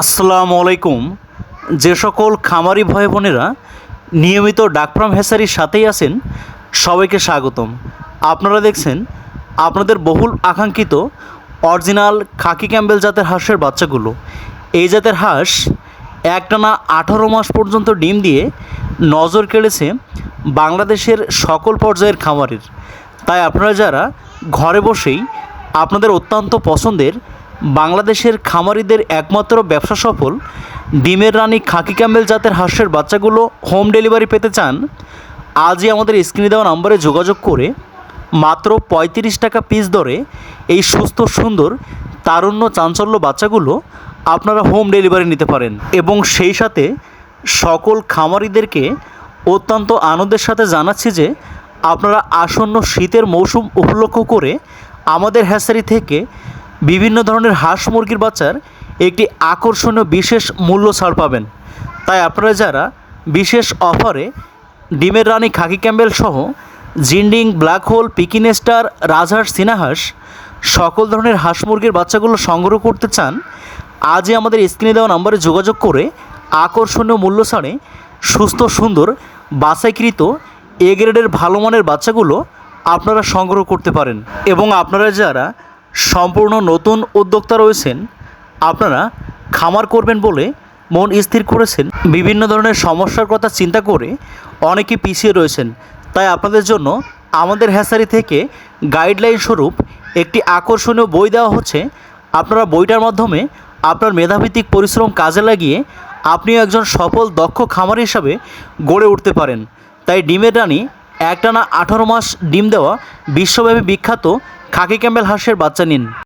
আসসালামু আলাইকুম। যে সকল খামারি ভাই বোনেরা নিয়মিত ডাকফ্রাম হেসারির সাথেই আছেন, সবাইকে স্বাগতম। আপনারা দেখছেন আপনাদের বহুল আকাঙ্ক্ষিত অরিজিনাল খাকি ক্যাম্বেল জাতের হাঁসের বাচ্চাগুলো। এই জাতের হাঁস একটানা আঠারো মাস পর্যন্ত ডিম দিয়ে নজর কেড়েছে বাংলাদেশের সকল পর্যায়ের খামারের। তাই আপনারা যারা ঘরে বসেই আপনাদের অত্যন্ত পছন্দের বাংলাদেশের খামারিদের একমাত্র ব্যবসা সফল ডিমের রানী খাকি ক্যাম্বেল জাতের হাঁসের বাচ্চাগুলো হোম ডেলিভারি পেতে চান, আজই আমাদের স্ক্রিনে দেওয়া নম্বরে যোগাযোগ করে মাত্র পঁয়ত্রিশ টাকা পিস দরে এই সুস্থ, সুন্দর, তারুণ্য, চাঞ্চল্য বাচ্চাগুলো আপনারা হোম ডেলিভারি নিতে পারেন এবং সেই সাথে সকল খামারিদেরকে অত্যন্ত আনন্দের সাথে জানাচ্ছি যে আপনারা আসন্ন শীতের মৌসুম উপলক্ষ করে আমাদের হ্যাসারি থেকে বিভিন্ন ধরনের হাঁস মুরগির বাচ্চার একটি আকর্ষণীয় বিশেষ মূল্য ছাড় পাবেন। তাই আপনারা যারা বিশেষ অফারে ডিমের রানী খাকি ক্যাম্বেল সহ জিন্ডিং, ব্ল্যাক হোল পিকিনেস্টার রাজহাঁস সিনাহাঁস সকল ধরনের হাঁস মুরগির বাচ্চাগুলো সংগ্রহ করতে চান, আজই আমাদের স্ক্রিনে দেওয়া নম্বরে যোগাযোগ করে আকর্ষণীয় মূল্য ছাড়ে সুস্থ, সুন্দর, বাছাইকৃত, এ গ্রেডের ভালো মানের বাচ্চাগুলো আপনারা সংগ্রহ করতে পারেন। এবং আপনারা যারা সম্পূর্ণ নতুন উদ্যোক্তা রয়েছেন। আপনারা খামার করবেন বলে মন স্থির করেছেন। বিভিন্ন ধরনের সমস্যার কথা চিন্তা করে অনেকে পিছিয়ে রয়েছেন। তাই আপনাদের জন্য আমাদের হ্যাসারি থেকে গাইডলাইন স্বরূপ একটি আকর্ষণীয় বই দেওয়া হচ্ছে। আপনারা বইটার মাধ্যমে আপনার মেধাভিত্তিক পরিশ্রম কাজে লাগিয়ে আপনিও একজন সফল, দক্ষ খামার হিসাবে গড়ে উঠতে পারেন। তাই ডিমের রানী একটানা আঠারো মাস ডিম দেওয়া বিশ্বব্যাপী বিখ্যাত খাকি ক্যাম্বেল হাঁসের বাচ্চা নিন।